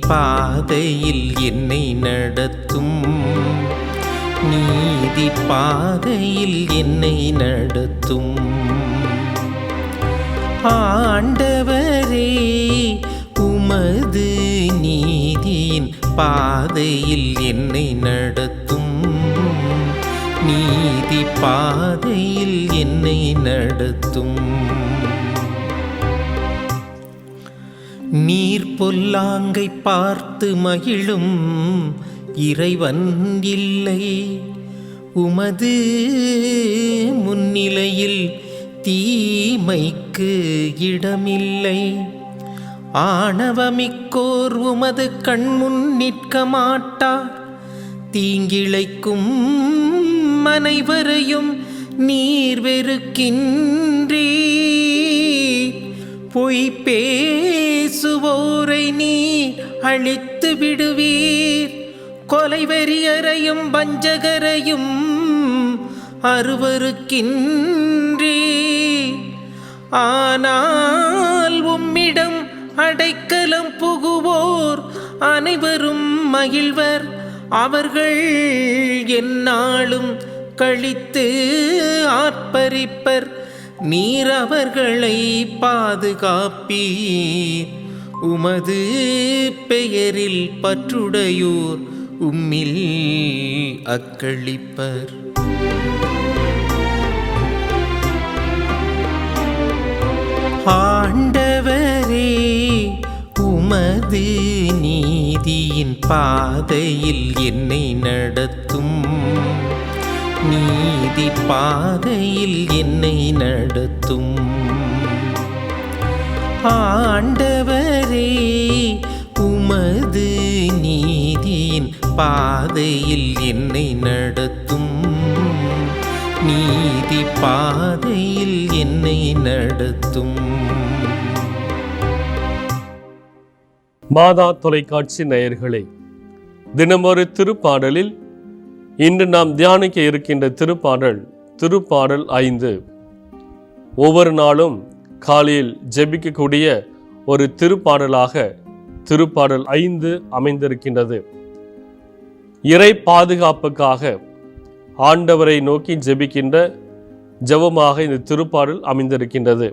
பாதையில் என்னை நடத்தும். நீதி பாதையில் என்னை நடத்தும். ஆண்டவரே உமது நீதியின் பாதையில் என்னை நடத்தும். நீதி பாதையில் என்னை நடத்தும். நீர் பொல்லாங்கை பார்த்து மகிழும் இறைவன் இல்லை. உமது முன்னிலையில் தீமைக்கு இடமில்லை. ஆணவமிக்கோர் உமது கண்முன் நிற்க மாட்டார் தீங்கிழைக்கும் அனைவரையும் நீர் வெறுக்கின்றே பொய்ப்பே அழித்து விடுவீர். கொலைவெறியரையும் வஞ்சகரையும் அருவருக்கின்றி ஆனால் உம்மிடம் அடைக்கலம் புகுவோர் அனைவரும் மகிழ்வர். அவர்கள் எந்நாளும் கழித்து ஆர்ப்பரிப்பர். நீர் அவர்களை பாதுகாப்பீர். உமது பெயரில் பற்றுடையோர் உம்மில் அக்களிப்பர். ஆண்டவரே உமது நீதியின் பாதையில் என்னை நடத்தும். நீதி பாதையில் என்னை நடத்தும். ஆண்டவர் உமது நீதியின் பாதையில் என்னை நடத்தும். நீதி பாதையில் என்னை நடத்தும். மாதா தொலைக்காட்சி நேயர்களே தினமொரு திருப்பாடலில் இன்று நாம் தியானிக்க இருக்கின்ற திருப்பாடல் திருப்பாடல் ஐந்து. ஒவ்வொரு நாளும் காலையில் ஜெபிக்கக்கூடிய ஒரு திருப்பாடலாக திருப்பாடல் ஐந்து அமைந்திருக்கின்றது. இறை பாதுகாப்புக்காக ஆண்டவரை நோக்கி ஜெபிக்கின்ற ஜெபமாக இந்த திருப்பாடல் அமைந்திருக்கின்றது.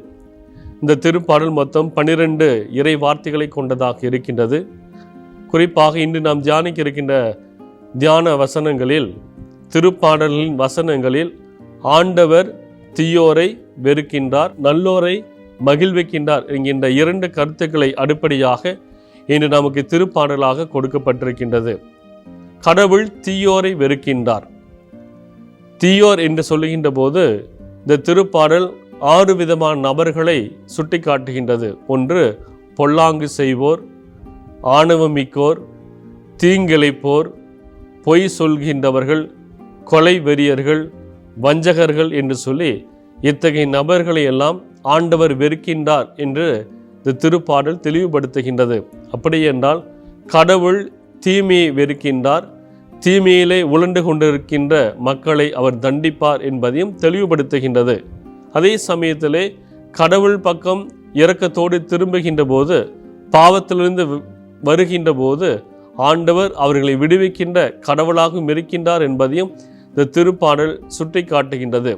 இந்த திருப்பாடல் மொத்தம் பன்னிரண்டு இறை வார்த்தைகளை கொண்டதாக இருக்கின்றது. குறிப்பாக இன்று நாம் தியானிக்க இருக்கின்ற தியான வசனங்களில் திருப்பாடலின் வசனங்களில் ஆண்டவர் தீயோரை வெறுக்கின்றார் நல்லோரை மகிழ்விக்கின்றார் என்கின்ற இரண்டு கருத்துக்களை அடிப்படையாக இன்று நமக்கு திருப்பாடலாக கொடுக்கப்பட்டிருக்கின்றது. கடவுள் தீயோரை வெறுக்கின்றார். தீயோர் என்று சொல்லுகின்ற போது இந்த திருப்பாடல் ஆறு விதமான நபர்களை சுட்டிக்காட்டுகின்றது. ஒன்று பொல்லாங்கு செய்வோர் ஆணவமிக்கோர் தீங்கிழைப்போர் பொய் சொல்கின்றவர்கள் கொலை வெறியர்கள் வஞ்சகர்கள் என்று சொல்லி இத்தகைய நபர்களை எல்லாம் ஆண்டவர் வெறுக்கின்றார் என்று இந்த திருப்பாடல் தெளிவுபடுத்துகின்றது. அப்படியென்றால் கடவுள் தீமையை வெறுக்கின்றார் தீமையிலே உழண்டு கொண்டிருக்கின்ற மக்களை அவர் தண்டிப்பார் என்பதையும் தெளிவுபடுத்துகின்றது. அதே சமயத்திலே கடவுள் பக்கம் இரக்கத்தோடு திரும்புகின்ற போது பாவத்திலிருந்து வருகின்ற போது ஆண்டவர் அவர்களை விடுவிக்கின்ற கடவுளாகவும் இருக்கின்றார் என்பதையும் இந்த திருப்பாடல் சுட்டி காட்டுகின்றது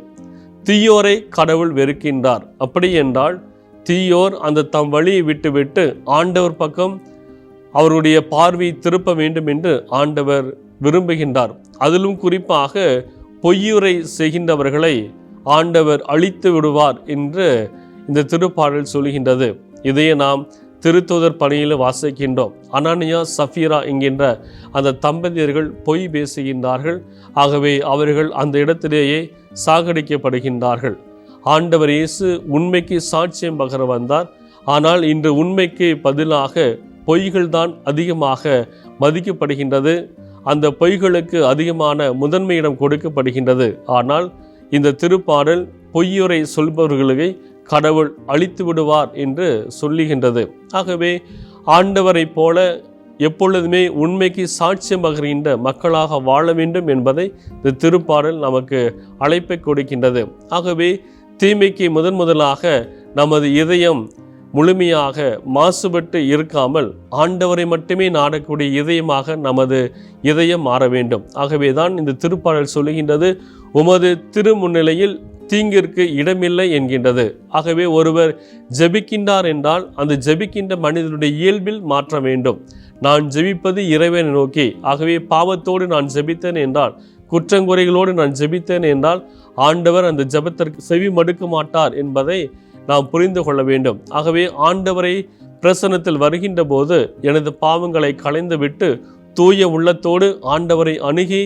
தீயோரை கடவுள் வெறுக்கின்றார். அப்படி என்றால் தீயோர் அந்த தம் வழியை விட்டுவிட்டு ஆண்டவர் பக்கம் அவருடைய பார்வை திருப்ப வேண்டும் என்று ஆண்டவர் விரும்புகின்றார். அதிலும் குறிப்பாக பொய்யுரை செய்கின்றவர்களை ஆண்டவர் அழித்து விடுவார் என்று இந்த திருப்பாடல் சொல்கின்றது. இதையே நாம் திருத்தூதர் பணியில் வாசிக்கின்றோம். அனானியா சஃபீரா என்கின்ற அந்த தம்பதியர்கள் பொய் பேசுகின்றார்கள். ஆகவே அவர்கள் அந்த இடத்திலேயே சாகடிக்கப்படுகின்றார்கள். ஆண்டவர் இயேசு உண்மைக்கு சாட்சியம் பகர வந்தார். ஆனால் இன்று உண்மைக்கு பதிலாக பொய்கள்தான் அதிகமாக மதிக்கப்படுகின்றது. அந்த பொய்களுக்கு அதிகமான முதன்மையிடம் கொடுக்கப்படுகின்றது. ஆனால் இந்த திருப்பாடல் பொய்யுரை சொல்பவர்களுக்கு கடவுள் அழித்து விடுவார் என்று சொல்லுகின்றது. ஆகவே ஆண்டவரைப் போல எப்பொழுதுமே உண்மைக்கு சாட்சியம் பகிர்கின்ற மக்களாக வாழ வேண்டும் என்பதை இந்த திருப்பாடல் நமக்கு அழைப்பை கொடுக்கின்றது. ஆகவே தீமைக்கு முதன் முதலாக நமது இதயம் முழுமையாக மாசுபட்டு இருக்காமல் ஆண்டவரை மட்டுமே நாடக்கூடிய இதயமாக நமது இதயம் மாற வேண்டும். ஆகவே தான் இந்த திருப்பாடல் சொல்லுகின்றது. உமது திருமுன்னிலையில் தீங்கிற்கு இடமில்லை என்கின்றது. ஆகவே ஒருவர் ஜெபிக்கின்றார் என்றால் அந்த ஜெபிக்கின்ற மனிதனுடைய இயல்பில் மாற்ற வேண்டும். நான் ஜெபிப்பது இறைவனை நோக்கி. ஆகவே பாவத்தோடு நான் ஜெபித்தேன் என்றால் குற்றங்குறைகளோடு நான் ஜெபித்தேன் என்றால் ஆண்டவர் அந்த ஜெபத்திற்கு செவி மடுக்க மாட்டார் என்பதை நாம் புரிந்து கொள்ள வேண்டும். ஆகவே ஆண்டவரை பிரசனத்தில் வருகின்ற போது எனது பாவங்களை களைந்துவிட்டு தூய உள்ளத்தோடு ஆண்டவரை அணுகி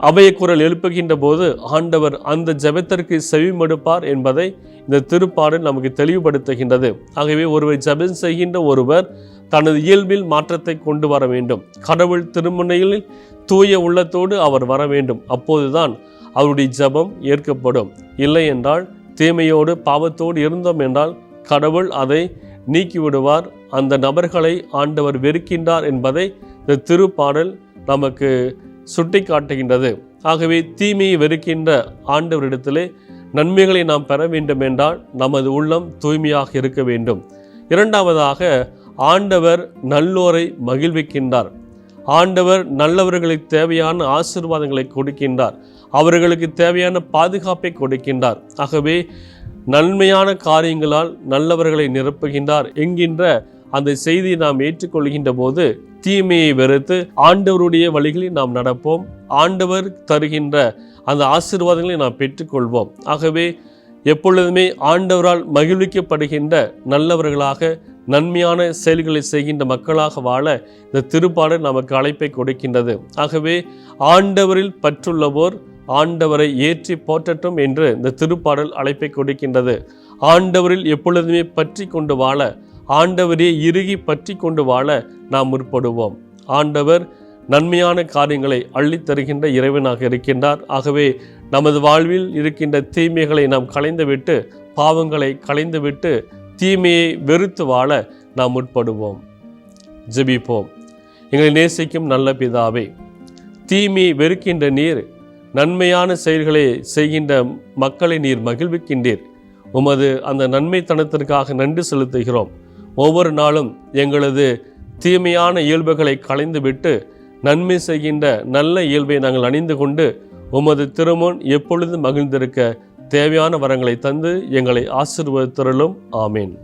அபயக்குரல் எழுப்புகின்ற போது ஆண்டவர் அந்த ஜெபத்திற்கு செவிமடுப்பார் என்பதை இந்த திருப்பாடல் நமக்கு தெளிவுபடுத்துகின்றது. ஆகவே ஒருவர் ஜெபம் செய்கின்ற ஒருவர் தனது இயல்பில் மாற்றத்தை கொண்டு வர வேண்டும். கடவுள் திருமணையில் தூய உள்ளத்தோடு அவர் வர வேண்டும். அப்போதுதான் அவருடைய ஜெபம் ஏற்கப்படும். இல்லை என்றால் தீமையோடு பாவத்தோடு இருந்தோம் என்றால் கடவுள் அதை நீக்கிவிடுவார். அந்த நபர்களை ஆண்டவர் வெறுக்கின்றார் என்பதை இந்த திருப்பாடல் நமக்கு சுட்டி காட்டுகின்றது ஆகவே தீமையை வெறுக்கின்ற ஆண்டவரிடத்திலே நன்மைகளை நாம் பெற வேண்டும் என்றால் நமது உள்ளம் தூய்மையாக இருக்க வேண்டும். இரண்டாவதாக ஆண்டவர் நல்லோரை மகிழ்விக்கின்றார். ஆண்டவர் நல்லவர்களுக்கு தேவையான ஆசீர்வாதங்களை கொடுக்கின்றார். அவர்களுக்கு தேவையான பாதுகாப்பை கொடுக்கின்றார். ஆகவே நன்மையான காரியங்களால் நல்லவர்களை நிரப்புகின்றார் என்கின்ற அந்த செய்தியை நாம் ஏற்றுக்கொள்கின்ற போது தீமையை வெறுத்து ஆண்டவருடைய வழிகளில் நாம் நடப்போம். ஆண்டவர் தருகின்ற அந்த ஆசீர்வாதங்களை நாம் பெற்றுக்கொள்வோம். ஆகவே எப்பொழுதுமே ஆண்டவரால் மகிழ்விக்கப்படுகின்ற நல்லவர்களாக நன்மையான செயல்களை செய்கின்ற மக்களாக வாழ இந்த திருப்பாடல் நமக்கு அழைப்பை கொடுக்கின்றது. ஆகவே ஆண்டவரில் பற்றுள்ளவோர் ஆண்டவரை ஏற்றி போற்றட்டும் என்று இந்த திருப்பாடல் அழைப்பை கொடுக்கின்றது. ஆண்டவரில் எப்பொழுதுமே பற்றி கொண்டு வாழ ஆண்டவரே இறுகி பற்றி கொண்டு வாழ நாம் முற்படுவோம். ஆண்டவர் நன்மையான காரியங்களை அள்ளித் தருகின்ற இறைவனாக இருக்கின்றார். ஆகவே நமது வாழ்வில் இருக்கின்ற தீமைகளை நாம் களைந்துவிட்டு பாவங்களை களைந்துவிட்டு தீமையை வெறுத்து வாழ நாம் முற்படுவோம். ஜெபிப்போம். எங்களை நேசிக்கும் நல்ல பிதாவே தீமையை வெறுக்கின்ற நீர் நன்மையான செயல்களை செய்கின்ற மக்களை நீர் மகிழ்விக்கின்றீர். உமது அந்த நன்மைத்தனத்திற்காக நன்றி செலுத்துகிறோம். ஒவ்வொரு நாளும் எங்களது தீமையான இயல்புகளை களைந்துவிட்டு நன்மை செய்கின்ற நல்ல இயல்பை நாங்கள் அணிந்து கொண்டு உமது திருமுன் எப்பொழுதும் மகிழ்ந்திருக்க தேவையான வரங்களை தந்து எங்களை ஆசீர்வதித்தருளும். ஆமேன்.